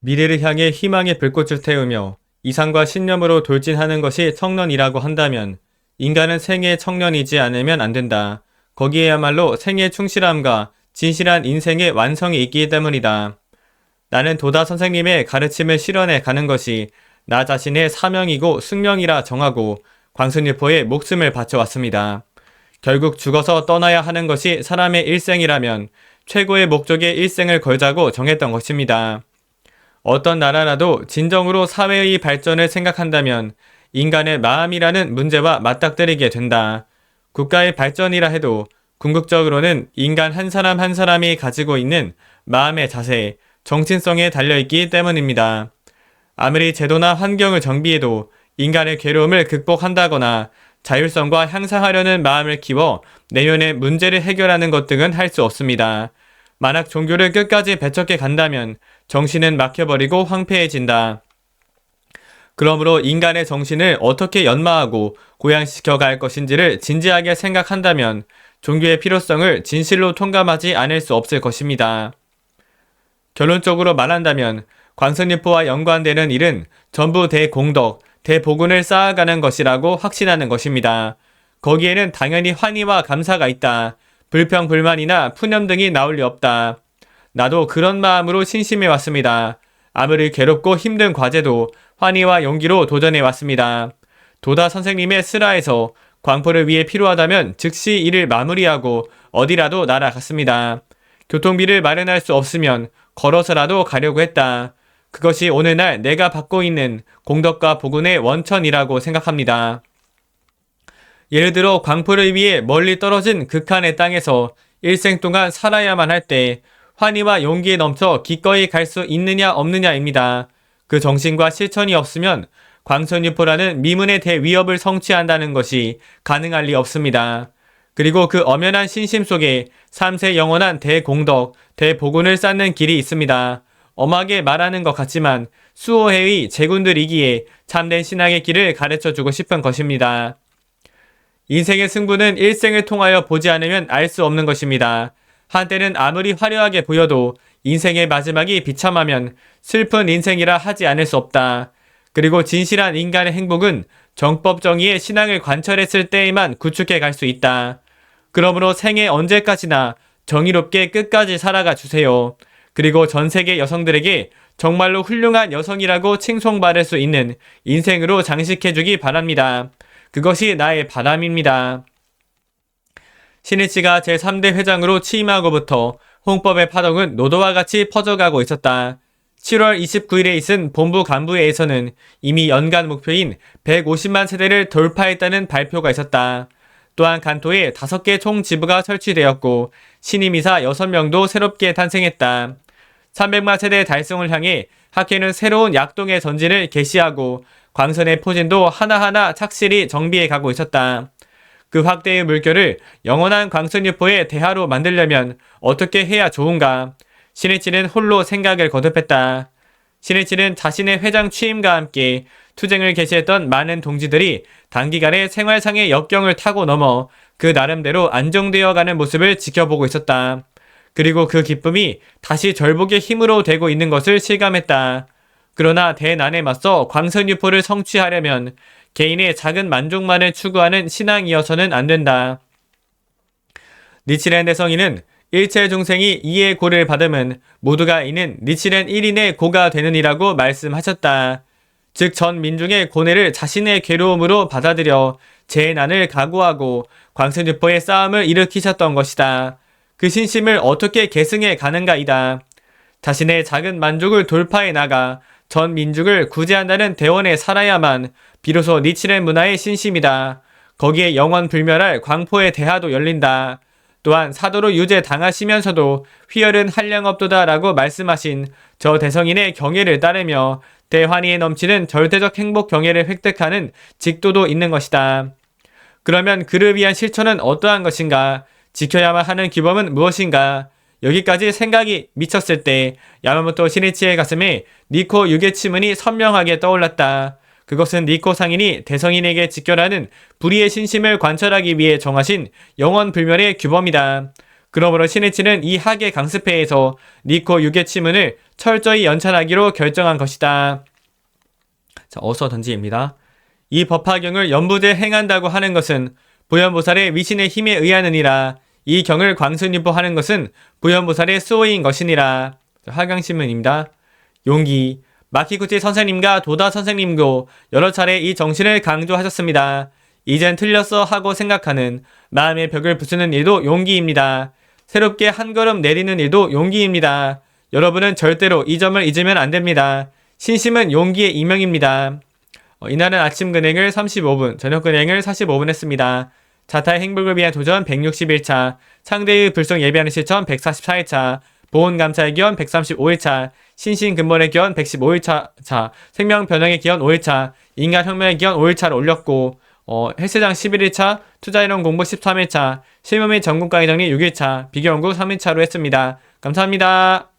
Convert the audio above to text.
미래를 향해 희망의 불꽃을 태우며 이상과 신념으로 돌진하는 것이 청년이라고 한다면 인간은 생애의 청년이지 않으면 안 된다. 거기에야말로 생애의 충실함과 진실한 인생의 완성이 있기 때문이다. 나는 도다 선생님의 가르침을 실현해 가는 것이 나 자신의 사명이고 숙명이라 정하고 광순유포에 목숨을 바쳐왔습니다. 결국 죽어서 떠나야 하는 것이 사람의 일생이라면 최고의 목적에 일생을 걸자고 정했던 것입니다. 어떤 나라라도 진정으로 사회의 발전을 생각한다면 인간의 마음이라는 문제와 맞닥뜨리게 된다. 국가의 발전이라 해도 궁극적으로는 인간 한 사람 한 사람이 가지고 있는 마음의 자세, 정신성에 달려있기 때문입니다. 아무리 제도나 환경을 정비해도 인간의 괴로움을 극복한다거나 자율성과 향상하려는 마음을 키워 내면의 문제를 해결하는 것 등은 할 수 없습니다. 만약 종교를 끝까지 배척해 간다면 정신은 막혀버리고 황폐해진다. 그러므로 인간의 정신을 어떻게 연마하고 고양시켜 갈 것인지를 진지하게 생각한다면 종교의 필요성을 진실로 통감하지 않을 수 없을 것입니다. 결론적으로 말한다면 광선유포와 연관되는 일은 전부 대공덕, 대복운을 쌓아가는 것이라고 확신하는 것입니다. 거기에는 당연히 환희와 감사가 있다. 불평, 불만이나 푸념 등이 나올 리 없다. 나도 그런 마음으로 신심해 왔습니다. 아무리 괴롭고 힘든 과제도 환희와 용기로 도전해 왔습니다. 도다 선생님의 슬하에서 광포를 위해 필요하다면 즉시 일을 마무리하고 어디라도 날아갔습니다. 교통비를 마련할 수 없으면 걸어서라도 가려고 했다. 그것이 오늘날 내가 받고 있는 공덕과 복운의 원천이라고 생각합니다. 예를 들어 광포를 위해 멀리 떨어진 극한의 땅에서 일생 동안 살아야만 할 때 환희와 용기에 넘쳐 기꺼이 갈 수 있느냐 없느냐입니다. 그 정신과 실천이 없으면 광선유포라는 미문의 대위협을 성취한다는 것이 가능할 리 없습니다. 그리고 그 엄연한 신심 속에 삼세 영원한 대공덕, 대복운을 쌓는 길이 있습니다. 엄하게 말하는 것 같지만 수호해의 제군들이기에 참된 신앙의 길을 가르쳐 주고 싶은 것입니다. 인생의 승부는 일생을 통하여 보지 않으면 알 수 없는 것입니다. 한때는 아무리 화려하게 보여도 인생의 마지막이 비참하면 슬픈 인생이라 하지 않을 수 없다. 그리고 진실한 인간의 행복은 정법 정의의 신앙을 관철했을 때에만 구축해 갈 수 있다. 그러므로 생애 언제까지나 정의롭게 끝까지 살아가 주세요. 그리고 전 세계 여성들에게 정말로 훌륭한 여성이라고 칭송받을 수 있는 인생으로 장식해 주기 바랍니다. 그것이 나의 바람입니다. 신일치가 제3대 회장으로 취임하고부터 홍법의 파동은 노도와 같이 퍼져가고 있었다. 7월 29일에 있은 본부 간부회에서는 이미 연간 목표인 150만 세대를 돌파했다는 발표가 있었다. 또한 간토에 5개 총 지부가 설치되었고 신임이사 6명도 새롭게 탄생했다. 300만 세대 달성을 향해 학회는 새로운 약동의 전진을 개시하고 광선의 포진도 하나하나 착실히 정비해 가고 있었다. 그 확대의 물결을 영원한 광선유포의 대하로 만들려면 어떻게 해야 좋은가? 신일치는 홀로 생각을 거듭했다. 신일치는 자신의 회장 취임과 함께 투쟁을 개시했던 많은 동지들이 단기간에 생활상의 역경을 타고 넘어 그 나름대로 안정되어 가는 모습을 지켜보고 있었다. 그리고 그 기쁨이 다시 절복의 힘으로 되고 있는 것을 실감했다. 그러나 대난에 맞서 광선유포를 성취하려면 개인의 작은 만족만을 추구하는 신앙이어서는 안 된다. 니치렌 대성이는 일체 중생이 이의 고를 받으면 모두가 이는 니치렌 1인의 고가 되느니라고 말씀하셨다. 즉 전 민중의 고뇌를 자신의 괴로움으로 받아들여 재난을 각오하고 광선유포의 싸움을 일으키셨던 것이다. 그 신심을 어떻게 계승해 가는가이다. 자신의 작은 만족을 돌파해 나가 전 민족을 구제한다는 대원에 살아야만 비로소 니치렌 문화의 신심이다. 거기에 영원 불멸할 광포의 대하도 열린다. 또한 사도로 유죄 당하시면서도 휘열은 한량없도다라고 말씀하신 저 대성인의 경애를 따르며 대환희에 넘치는 절대적 행복 경애를 획득하는 직도도 있는 것이다. 그러면 그를 위한 실천은 어떠한 것인가? 지켜야만 하는 규범은 무엇인가? 여기까지 생각이 미쳤을 때 야마모토 시니치의 가슴에 니코 유게치문이 선명하게 떠올랐다. 그것은 니코 상인이 대성인에게 직결하는 불의의 신심을 관철하기 위해 정하신 영원 불멸의 규범이다. 그러므로 신해치는 이 학예 강습회에서 니코 유괴치문을 철저히 연찬하기로 결정한 것이다. 자, 어서 던지입니다. 이 법화경을 연부제 행한다고 하는 것은 부연보살의 위신의 힘에 의하느니라. 이 경을 광순유보하는 것은 부연보살의 수호인 것이니라. 자, 화강신문입니다. 용기 마키구치 선생님과 도다 선생님도 여러 차례 이 정신을 강조하셨습니다. 이젠 틀렸어 하고 생각하는 마음의 벽을 부수는 일도 용기입니다. 새롭게 한 걸음 내리는 일도 용기입니다. 여러분은 절대로 이 점을 잊으면 안 됩니다. 신심은 용기의 이명입니다. 어, 이날은 아침 근행을 35분, 저녁 근행을 45분 했습니다. 자타의 행복을 위한 도전 161차, 상대의 불성 예비하는 실천 144일차, 보훈 감사의 기원 135일차, 신신 근본의 기원 115일차, 차, 생명 변형의 기원 5일차, 인간 혁명의 기원 5일차를 올렸고, 어, 헬스장 11일차, 투자이론 공부 13일차, 실무 및 전국 강의 정리 6일차, 비교 연구 3일차로 했습니다. 감사합니다.